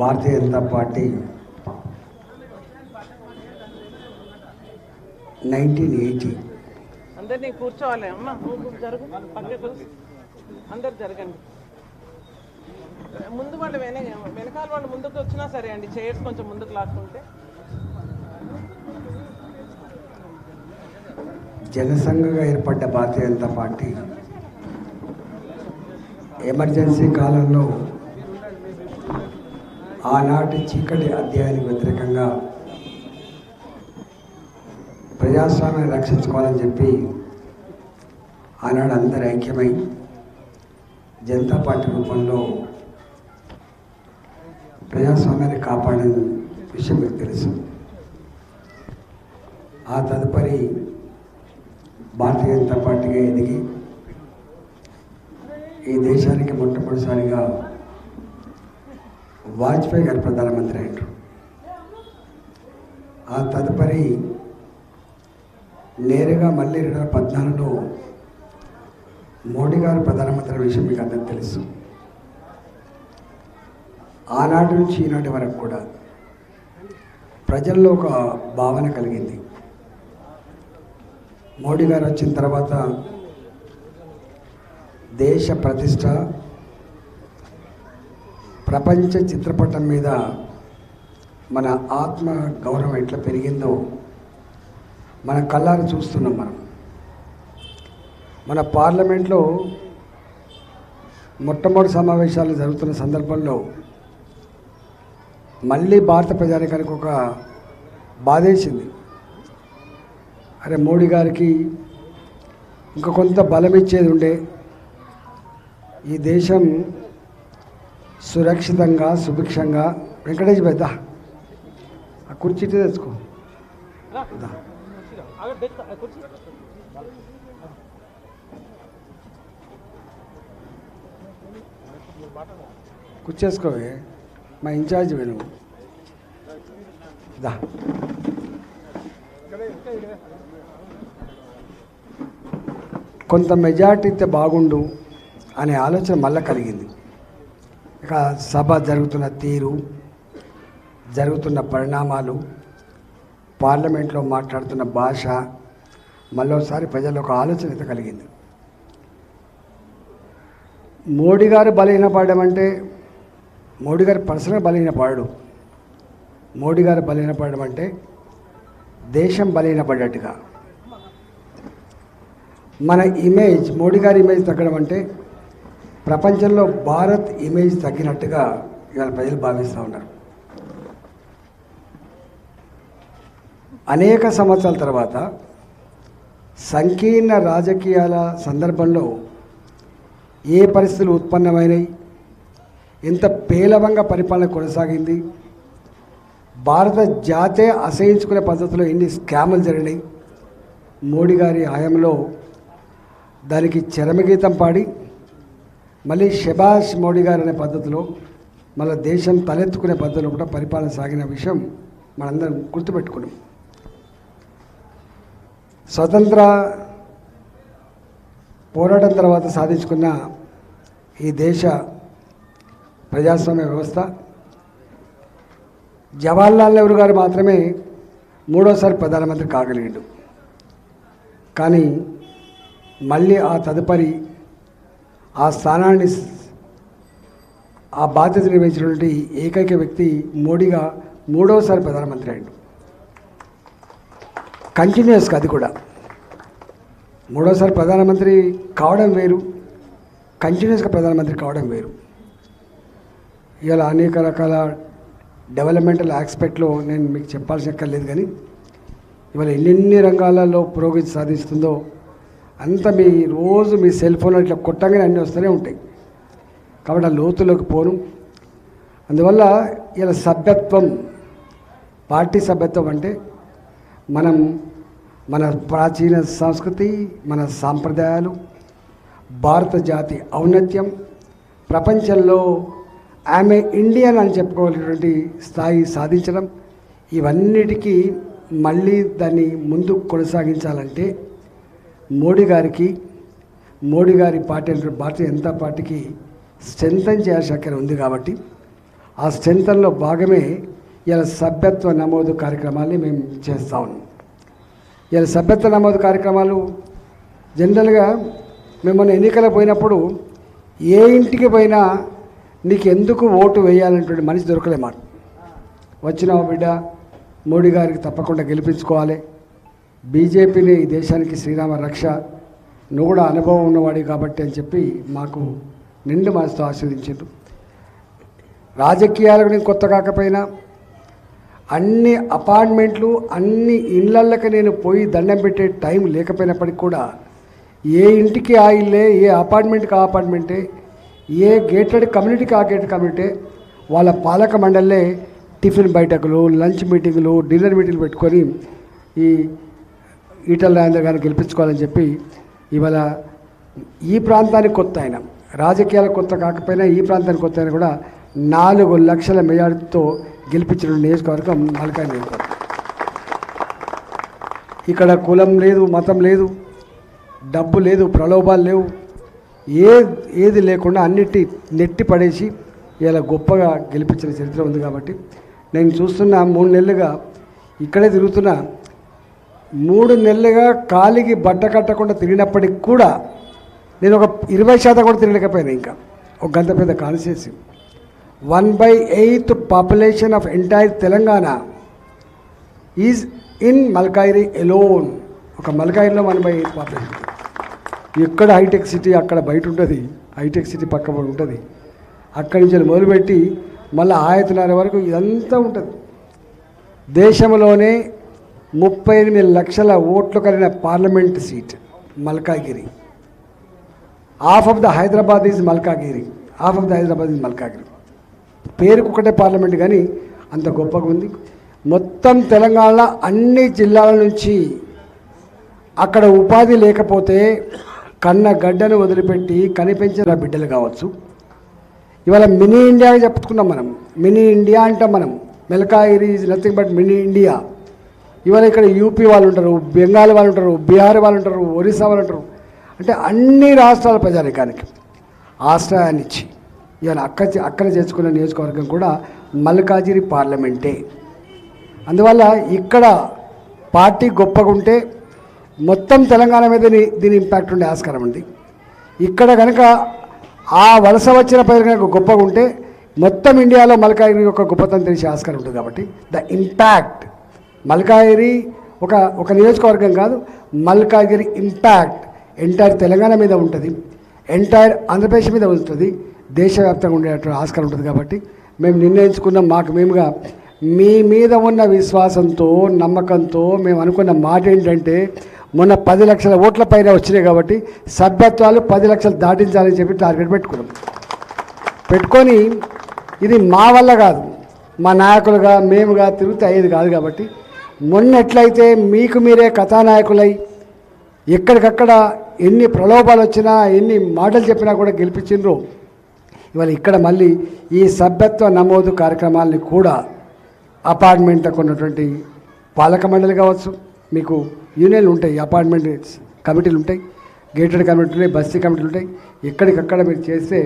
భారతీయ Janata Party nineteen eighty అందరినీ కూర్చోవాలి అమ్మ. జరుగు. అందరు జరగండి. ముందు వాళ్ళు వెన వెనకాల వాళ్ళు ముందుకు వచ్చినా సరే అండి చైర్స్ కొంచెం ముందుకు లాక్కుంటే. జనసంఘగా ఏర్పడ్డ భారతీయ జనతా పార్టీ ఎమర్జెన్సీ కాలంలో ఆనాటి చీకటి అధ్యాయానికి వ్యతిరేకంగా ప్రజాస్వామ్యాన్ని రక్షించుకోవాలని చెప్పి ఆనాడు అందరు ఐక్యమై జనతా పార్టీ రూపంలో ప్రజాస్వామ్యాన్ని కాపాడిన విషయం మీకు తెలుసు. ఆ తదుపరి భారతీయ జనతా పార్టీగా ఎదిగి ఈ దేశానికి మొట్టమొదటిసారిగా వాజ్పేయి గారు ప్రధానమంత్రి అయ్యారు. ఆ తదుపరి నేరుగా మళ్ళీ రెండు వేల పద్నాలుగులో మోడీ గారు ప్రధానమంత్రి విషయం మీకు అందరికీ తెలుసు. ఆనాటి నుంచి ఈనాటి వరకు కూడా ప్రజల్లో ఒక భావన కలిగింది. మోడీ గారు వచ్చిన తర్వాత దేశ ప్రతిష్ట ప్రపంచ చిత్రపటం మీద మన ఆత్మ గౌరవం ఎట్లా పెరిగిందో మన కళ్ళారు చూస్తున్నాం మనం. మన పార్లమెంట్లో మొట్టమొదటి సమావేశాలు జరుగుతున్న సందర్భంలో మళ్ళీ భారత ప్రజానికానికి ఒక బాధేసింది అరే మోడీ గారికి ఇంకా కొంత బలం ఇచ్చేది ఉండే ఈ దేశం సురక్షితంగా సుభిక్షంగా వెంకటేష్ పెద్ద ఆ కుర్చీ తెచ్చుకో. కూర్చేసుకోవే. మా ఇన్ఛార్జ్ విను దా. కొంత మెజార్టీ ఇస్తే బాగుండు. అనే ఆలోచన మళ్ళీ కలిగింది. ఇక సభ జరుగుతున్న తీరు జరుగుతున్న పరిణామాలు పార్లమెంట్లో మాట్లాడుతున్న భాష మళ్ళోసారి ప్రజల్లో ఒక ఆలోచన అయితే కలిగింది. మోడీ గారు బలహీనపడడం అంటే మోడీ గారు పర్సనల్ బలహీనపడడు. మోడీ గారు బలహీనపడడం అంటే దేశం బలహీనపడ్డట్టుగా. మన ఇమేజ్ మోడీ గారి ఇమేజ్ తగ్గడం అంటే ప్రపంచంలో భారత్ ఇమేజ్ తగ్గినట్టుగా ఇవాళ ప్రజలు భావిస్తూ ఉన్నారు. అనేక సంవత్సరాల తర్వాత సంకీర్ణ రాజకీయాల సందర్భంలో ఏ పరిస్థితులు ఉత్పన్నమైనాయి? ఎంత పేలవంగా పరిపాలన కొనసాగింది? భారత జాతే అసహించుకునే పద్ధతిలో ఎన్ని స్కాములు జరిగినాయి? మోడీ గారి హయాంలో దానికి చరమగీతం పాడి మళ్ళీ షబాష్ మోడీ గారు అనే పద్ధతిలో మళ్ళీ దేశం తలెత్తుకునే పద్ధతిలో కూడా పరిపాలన సాగిన విషయం మనందరం గుర్తుపెట్టుకున్నాం. స్వతంత్ర పోరాటం తర్వాత సాధించుకున్న ఈ దేశ ప్రజాస్వామ్య వ్యవస్థ జవహర్లాల్ నెహ్రూ గారు మాత్రమే మూడోసారి ప్రధానమంత్రి కాగలిగాడు. కానీ మళ్ళీ ఆ తదుపరి ఆ స్థానాన్ని ఆ బాధ్యత నిర్వహించినటువంటి ఏకైక వ్యక్తి మోడీగా మూడవసారి ప్రధానమంత్రి అయ్యాడు. కంటిన్యూస్గా అది కూడా. మూడోసారి ప్రధానమంత్రి కావడం వేరు. కంటిన్యూస్గా ప్రధానమంత్రి కావడం వేరు. ఇవాళ అనేక రకాల డెవలప్మెంటల్ ఆస్పెక్ట్లో నేను మీకు చెప్పాల్సిన అక్కర్లేదు కానీ ఇవాళ ఎన్నెన్ని రంగాలలో పురోగతి సాధిస్తుందో అంత మీ రోజు మీ సెల్ ఫోన్ ఇట్లా కొట్టంగానే అన్నీ వస్తూనే ఉంటాయి. కాబట్టి ఆ లోతులోకి పోను. అందువల్ల ఇలా సభ్యత్వం పార్టీ సభ్యత్వం అంటే మనం మన ప్రాచీన సంస్కృతి మన సాంప్రదాయాలు భారత జాతి ఔన్నత్యం ప్రపంచంలో ఆమె ఇండియన్ అని చెప్పుకోగలిగినటువంటి స్థాయి సాధించడం ఇవన్నిటికీ మళ్ళీ దాన్ని ముందుకు కొనసాగించాలంటే మోడీ గారికి మోడీ గారి పార్టీ భారతీయ జనతా పార్టీకి స్ట్రెంథన్ చేయాల్సిన అక్కడ ఉంది కాబట్టి ఆ స్ట్రెంథన్లో భాగమే ఇలా సభ్యత్వ నమోదు కార్యక్రమాల్ని మేము చేస్తా ఉన్నాం. ఇలా సభ్యత్వ నమోదు కార్యక్రమాలు జనరల్గా మేము మొన్న ఎన్నికలకు పోయినప్పుడు ఏ ఇంటికి పోయినా నీకు ఎందుకు ఓటు వేయాలనేటువంటి మనిషి దొరకలే మాట వచ్చినావు బిడ్డ? మోడీ గారికి తప్పకుండా గెలిపించుకోవాలి. బీజేపీని ఈ దేశానికి శ్రీరామ రక్ష. నువ్వు కూడా అనుభవం ఉన్నవాడి కాబట్టి అని చెప్పి మాకు నిండు మనసుతో ఆస్వాదించారు రాజకీయాలకు నేను కొత్త కాకపోయినా అన్ని అపార్ట్మెంట్లు అన్ని ఇళ్ళకి నేను పోయి దండం పెట్టే టైం లేకపోయినప్పటికి కూడా ఏ ఇంటికి ఆ ఇల్లే ఏ అపార్ట్మెంట్కి ఆ అపార్ట్మెంటే ఏ గేటెడ్ కమ్యూనిటీకి ఆ గేటెడ్ కమ్యూనిటీ వాళ్ళ పాలక మండలే టిఫిన్ బయటకులు లంచ్ మీటింగులు డిన్నర్ మీటింగ్లు పెట్టుకొని ఈ ఈటల రాజేంద్ర గారిని గెలిపించుకోవాలని చెప్పి ఇవాళ ఈ ప్రాంతానికి కొత్త ఆయన రాజకీయాలు కొత్త కాకపోయినా ఈ ప్రాంతానికి కొత్త ఆయన కూడా నాలుగు లక్షల మెజార్టీతో గెలిపించిన నియోజకవర్గం మల్కాయి నియోజకవర్గం. ఇక్కడ కులం లేదు మతం లేదు డబ్బు లేదు ప్రలోభాలు లేవు ఏ ఏది లేకుండా అన్నిటి నెట్టి పడేసి ఇలా గొప్పగా గెలిపించిన చరిత్ర ఉంది కాబట్టి నేను చూస్తున్న మూడు నెలలుగా ఇక్కడే తిరుగుతున్నా మూడు నెలలుగా కాలికి బట్ట కట్టకుండా తిరిగినప్పటికి కూడా నేను ఒక ఇరవై శాతం కూడా తిరగలేకపోయాను ఇంకా. ఒక గంట పెద్ద constituency one by eighth population of entire Telangana is in Malkajgiri alone ఒక మల్కాయిరిలో వన్ బై ఎయిత్ పాపులేషన్ ఎక్కడ హైటెక్ సిటీ అక్కడ బయట ఉంటుంది హైటెక్ సిటీ పక్క ఉంటుంది. అక్కడి నుంచి మొదలుపెట్టి మళ్ళీ ఆయతనార వరకు ఇదంతా ఉంటుంది. దేశంలోనే ముప్పై ఎనిమిది లక్షల ఓట్లు కలిగిన parliament seat Malkajgiri. Half of the Hyderabad is Malkajgiri. Half of the Hyderabad is Malkajgiri. పేరుకు ఒకటే పార్లమెంట్ కానీ అంత గొప్పగా ఉంది. మొత్తం తెలంగాణ అన్ని జిల్లాల నుంచి అక్కడ ఉపాధి లేకపోతే కన్న గడ్డను వదిలిపెట్టి కనిపించిన బిడ్డలు కావచ్చు. ఇవాళ మినీ ఇండియా చెప్పుకున్నాం మనం. మినీ ఇండియా అంటాం మనం. Malkajgiri is nothing but mini India. ఇవాళ ఇక్కడ యూపీ వాళ్ళు ఉంటారు బెంగాల్ వాళ్ళు ఉంటారు బీహార్ వాళ్ళు ఉంటారు ఒరిస్సా వాళ్ళు ఉంటారు. అంటే అన్ని రాష్ట్రాల ప్రజానికానికి ఆశ్రయాన్ని ఇచ్చి ఇవాళ అక్క అక్కడ చేసుకున్న నియోజకవర్గం కూడా మల్కాజిరి పార్లమెంటే. అందువల్ల ఇక్కడ పార్టీ గొప్పగా ఉంటే మొత్తం తెలంగాణ మీద దీని- ఇంపాక్ట్ ఉండే ఆస్కారం ఉంది. ఇక్కడ కనుక ఆ వలస వచ్చిన ప్రజలు కనుక గొప్పగా ఉంటే మొత్తం ఇండియాలో మల్కాజిరి యొక్క గొప్పతనం తెలిసే ఆస్కారం ఉంటుంది కాబట్టి ద ఇంపాక్ట్ మల్కాగిరి ఒక ఒక నియోజకవర్గం కాదు మల్కాగిరి ఇంపాక్ట్ ఎంటైర్ తెలంగాణ మీద ఉంటుంది. ఎంటైర్ ఆంధ్రప్రదేశ్ మీద ఉంటుంది. దేశవ్యాప్తంగా ఉండేటువంటి ఆస్కారం ఉంటుంది కాబట్టి మేము నిర్ణయించుకున్నాం. మాకు మేముగా మీ మీద ఉన్న విశ్వాసంతో నమ్మకంతో మేము అనుకున్న మాట ఏంటంటే మొన్న పది లక్షల ఓట్ల పైన వచ్చినాయి కాబట్టి సభ్యత్వాలు పది లక్షలు దాటించాలని చెప్పి టార్గెట్ పెట్టుకున్నాం. పెట్టుకొని ఇది మా వల్ల కాదు. మా నాయకులుగా మేముగా తిరుగుతే అయ్యేది కాదు కాబట్టి మొన్నట్లయితే మీకు మీరే కథానాయకులై ఎక్కడికక్కడ ఎన్ని ప్రలోభాలు వచ్చినా ఎన్ని మాటలు చెప్పినా కూడా గెలిపించిండ్రు. ఇవాళ ఇక్కడ మళ్ళీ ఈ సభ్యత్వ నమోదు కార్యక్రమాలని కూడా అపార్ట్మెంట్లకు ఉన్నటువంటి పాలక మండలి కావచ్చు మీకు యూనియన్లు ఉంటాయి అపార్ట్మెంట్ కమిటీలు ఉంటాయి గేటెడ్ కమిటీలు ఉంటాయి బస్తీ కమిటీలు ఉంటాయి. ఎక్కడికక్కడ మీరు చేస్తే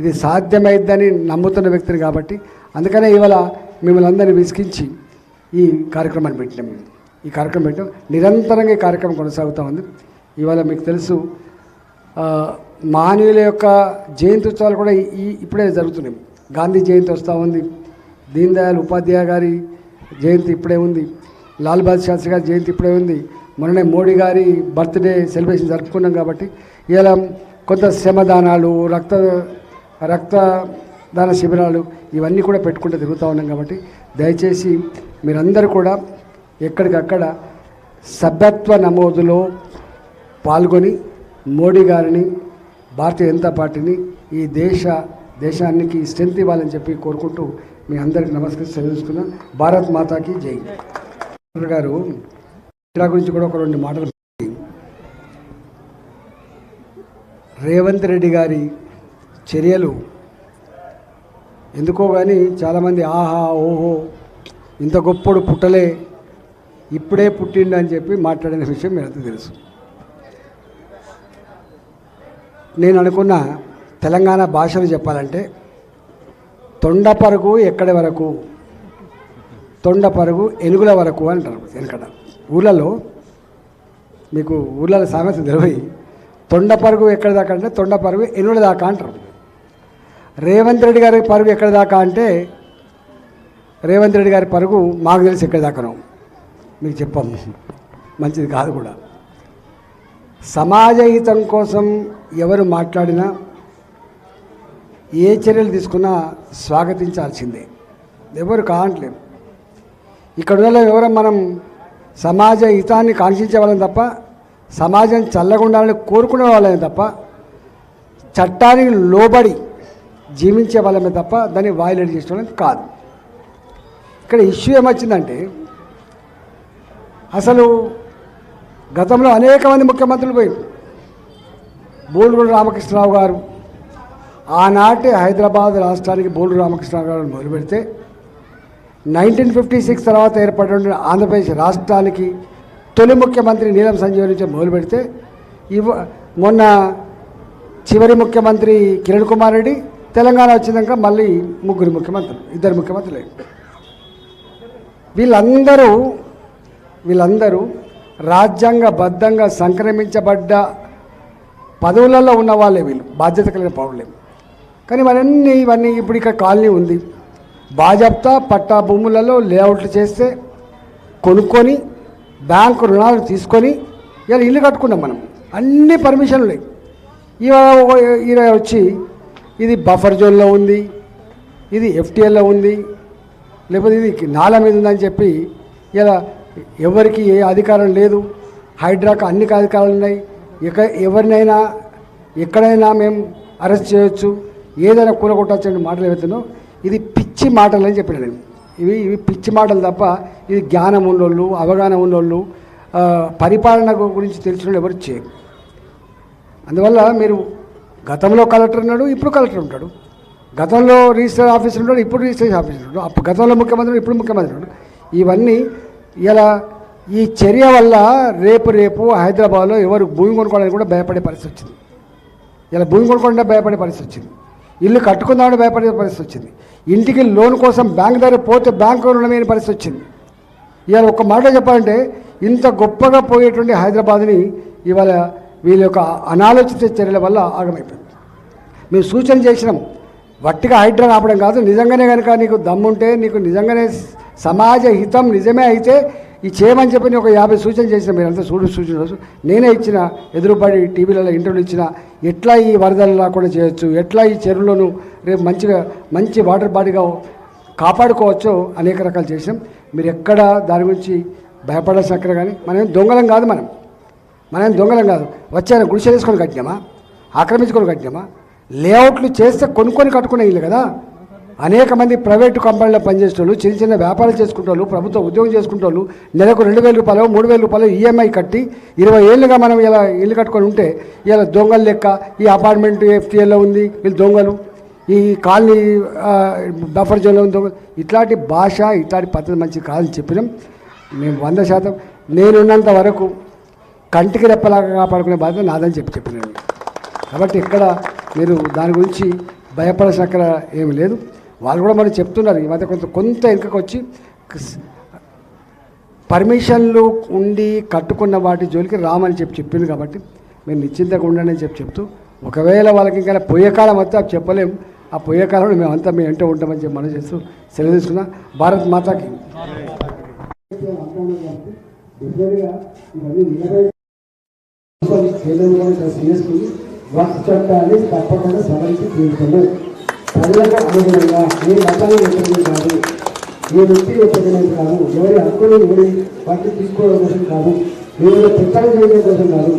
ఇది సాధ్యమైద్దని నమ్ముతున్న వ్యక్తిని కాబట్టి అందుకనే ఇవాళ మిమ్మల్ని అందరినీ విసిగించి ఈ కార్యక్రమాన్ని పెట్టినాం మేము. ఈ కార్యక్రమం పెట్టాం నిరంతరంగా ఈ కార్యక్రమం కొనసాగుతూ ఉంది. ఇవాళ మీకు తెలుసు మానవుల యొక్క జయంతి ఉత్సవాలు కూడా ఈ ఇప్పుడే జరుగుతున్నాయి. గాంధీ జయంతి వస్తూ ఉంది. దీన్ దయాళ్ ఉపాధ్యాయ గారి జయంతి ఇప్పుడే ఉంది. లాల్ బహదూర్ శాస్త్రి గారి జయంతి ఇప్పుడే ఉంది. మొన్ననే మోడీ గారి బర్త్డే సెలబ్రేషన్ జరుపుకున్నాం కాబట్టి ఇలా కొంత శ్రమదానాలు రక్త రక్తదాన శిబిరాలు ఇవన్నీ కూడా పెట్టుకుంటూ తిరుగుతూ ఉన్నాం కాబట్టి దయచేసి మీరందరూ కూడా ఎక్కడికక్కడ సభ్యత్వ నమోదులో పాల్గొని మోడీ గారిని భారతీయ జనతా పార్టీని ఈ దేశ దేశానికి స్ట్రెంత్ ఇవ్వాలని చెప్పి కోరుకుంటూ మీ అందరికి నమస్కరించి చదివిస్తున్నా భారత్ మాతాకి జై. గారు క్రీడా గురించి కూడా ఒక రెండు మాటలు రేవంత్ రెడ్డి గారి చర్యలు ఎందుకో కానీ చాలామంది ఆహా ఓహో ఇంత గొప్పడు పుట్టలే ఇప్పుడే పుట్టిండు అని చెప్పి మాట్లాడిన విషయం మీరు తెలుసు. నేను అనుకున్న తెలంగాణ భాషలో చెప్పాలంటే తొండ పరుగు ఎక్కడి వరకు తొండ పరుగు ఎనుగుల వరకు అంటారు వెనకడ ఊళ్ళలో మీకు ఊళ్ళలో సామెత తెలివి తొండ పరుగు ఎక్కడి దాకా అంటే తొండ పరుగు ఎనుగుల దాకా అంటారు. రేవంత్ రెడ్డి గారి పరుగు ఎక్కడి దాకా అంటే రేవంత్ రెడ్డి గారి పరుగు మాకు తెలిసి ఎక్కడి దాకానో మీకు చెప్పాము మంచిది కాదు కూడా. సమాజ హితం కోసం ఎవరు మాట్లాడినా ఏ చర్యలు తీసుకున్నా స్వాగతించాల్సిందే. ఎవరు కావట్లేదు ఇక్కడ ఉన్న ఎవరో మనం సమాజ హితాన్ని కాంక్షించే వాళ్ళని తప్ప సమాజం చల్లగా ఉండాలని కోరుకునే వాళ్ళని తప్ప చట్టానికి లోబడి జీవించే వాళ్ళమే తప్ప దాన్ని వాయిలేట్ చేసుకోవడం కాదు. ఇక్కడ ఇష్యూ ఏమొచ్చిందంటే అసలు గతంలో అనేక మంది ముఖ్యమంత్రులు పోయి బోలుగొండ రామకృష్ణరావు గారు ఆనాటి హైదరాబాద్ రాష్ట్రానికి బోల్డు రామకృష్ణరావు గారు మొదలుపెడితే నైన్టీన్ ఫిఫ్టీ సిక్స్ తర్వాత ఏర్పడిన ఆంధ్రప్రదేశ్ రాష్ట్రానికి తొలి ముఖ్యమంత్రి నీలం సంజీవ్ నుంచి మొదలు పెడితే ఇవ మొన్న చివరి ముఖ్యమంత్రి కిరణ్ కుమార్ రెడ్డి తెలంగాణ వచ్చినాక మళ్ళీ ముగ్గురు ముఖ్యమంత్రులు ఇద్దరు ముఖ్యమంత్రులు. వీళ్ళందరూ వీళ్ళందరూ రాజ్యాంగబద్ధంగా సంక్రమించబడ్డ పదవులలో ఉన్న వాళ్ళే వీళ్ళు. బాధ్యత కలిగిన పౌరులే కానీ ఇవన్నీ ఇవన్నీ ఇప్పుడు ఇక్కడ కాలనీ ఉంది. బాజప్తా పట్టా భూములలో లేఅవుట్లు చేస్తే కొనుక్కొని బ్యాంకు రుణాలు తీసుకొని ఇలా ఇల్లు కట్టుకున్నాం మనం. అన్ని పర్మిషన్లు. ఈయన వచ్చి ఇది బఫర్ జోన్లో ఉంది ఇది ఎఫ్టీఎల్లో ఉంది లేకపోతే ఇది నాల మీద ఉందని చెప్పి ఇలా ఎవరికి ఏ అధికారం లేదు. హైడ్రాకు అన్ని అధికారాలు ఉన్నాయి. ఇక ఎవరినైనా ఎక్కడైనా మేము అరెస్ట్ చేయొచ్చు. ఏదైనా కూలగొట్టచ్చు అనే మాటలు ఏవైతున్నాో ఇది పిచ్చి మాటలు అని చెప్పిన నేను. ఇవి ఇవి పిచ్చి మాటలు తప్ప ఇది జ్ఞానం ఉన్నోళ్ళు అవగాహన ఉన్నోళ్ళు పరిపాలన గురించి తెలిసిన వాళ్ళు ఎవరు చేయరు. అందువల్ల మీరు గతంలో కలెక్టర్ ఉన్నాడు ఇప్పుడు కలెక్టర్ ఉంటాడు. గతంలో రిజిస్టర్ ఆఫీసర్ ఉంటాడు ఇప్పుడు రిజిస్ట్రేషన్ ఆఫీసర్ ఉంటాడు అప్పుడు గతంలో ముఖ్యమంత్రి ఇప్పుడు ముఖ్యమంత్రి ఉన్నాడు. ఇవన్నీ ఇలా ఈ చర్య వల్ల రేపు రేపు హైదరాబాద్లో ఎవరు భూమి కొనుక్కోవడానికి కూడా భయపడే పరిస్థితి వచ్చింది. ఇలా భూమి కొనుక్కోవడానికి భయపడే పరిస్థితి వచ్చింది. ఇల్లు కట్టుకుందామని భయపడే పరిస్థితి వచ్చింది. ఇంటికి లోన్ కోసం బ్యాంక్ దగ్గర పోతే బ్యాంకు రుణమైన పరిస్థితి వచ్చింది. ఇవాళ ఒక మాట చెప్పాలంటే ఇంత గొప్పగా పోయేటువంటి హైదరాబాద్ని ఇవాళ వీళ్ళ యొక్క అనాలోచిత చర్యల వల్ల ఆగమైపోయింది. మేము సూచన చేసినాం వట్టిగా హైడ్రా ఆపడం కాదు నిజంగానే కనుక నీకు దమ్ముంటే నీకు నిజంగానే సమాజ హితం నిజమే అయితే ఈ చేయమని చెప్పి నేను ఒక యాభై సూచన చేసిన మీరంతా చూడు సూచన నేనే ఇచ్చిన ఎదురుపడి టీవీలలో ఇంటర్వ్యూలు ఇచ్చిన ఎట్లా ఈ వరదలు రాకుండా చేయొచ్చు ఎట్లా ఈ చెరువులను రేపు మంచిగా మంచి వాటర్ బాడీగా కాపాడుకోవచ్చో అనేక రకాలు చేసినాం. మీరు ఎక్కడ దాని గురించి భయపడాల్సిన అక్కడ కానీ మనం దొంగలం కాదు మనం. మనం దొంగలం కాదు. వచ్చాను గుడిసె వేసుకొని కట్టినామా? ఆక్రమించుకొని కట్టినామా? లేఅవుట్లు చేస్తే కొనుక్కొని కట్టుకునే ఇల్లు కదా? అనేక మంది ప్రైవేటు కంపెనీలో పనిచేసేవాళ్ళు చిన్న చిన్న వ్యాపారాలు చేసుకుంటోళ్ళు ప్రభుత్వ ఉద్యోగం చేసుకుంటోళ్ళు నెలకు రెండు వేల రూపాయలు మూడు వేల రూపాయలు ఈఎంఐ కట్టి ఇరవై ఏళ్ళుగా మనం ఇలా ఇల్లు కట్టుకొని ఉంటే ఇలా దొంగలు లెక్క ఈ అపార్ట్మెంట్ ఎఫ్టీఎల్లో ఉంది వీళ్ళు దొంగలు. ఈ కాలనీ బఫర్ జోన్లో ఉంది దొంగలు. ఇట్లాంటి భాష ఇట్లాంటి పద్ధతి మంచి కాదని చెప్పినాం. మేము వంద శాతం. నేనున్నంత వరకు కంటికి రెప్పలాగా కాపాడుకునే బాధ్యత నాదని చెప్పి చెప్పినాను. కాబట్టి ఇక్కడ మీరు దాని గురించి భయపడాల్సిన అక్కడ ఏమి లేదు. వాళ్ళు కూడా మరి చెప్తున్నారు. ఈ మధ్య కొంత కొంత వెనుకకు వచ్చి పర్మిషన్లు ఉండి కట్టుకున్న వాటి జోలికి రామని చెప్పి చెప్పింది కాబట్టి మేము నిశ్చింతగా ఉండండి అని చెప్పి చెప్తూ ఒకవేళ వాళ్ళకి ఇంకా పోయే వస్తే అవి చెప్పలేం. ఆ పోయేకాలంలో మేమంతా మేము ఎంటో ఉంటామని చెప్పి మనం చేస్తూ సెలవు తీసుకున్నా. భారత్ మాతాకి. చేసుకుని వక్ఫ్ చట్టాన్ని తప్పకుండా సవరించి తీరుతాము. ప్రజలకు అనుగుణంగా ఏ మతాన్ని వ్యతిరేకం కాదు ఏ వ్యక్తి వ్యతిరేకం కాదు ఎవరి హక్కులు ఎవరి వాటిని తీసుకోవడం కోసం కాదు. ఎవరి పెత్తనం చేయడం కోసం కాదు.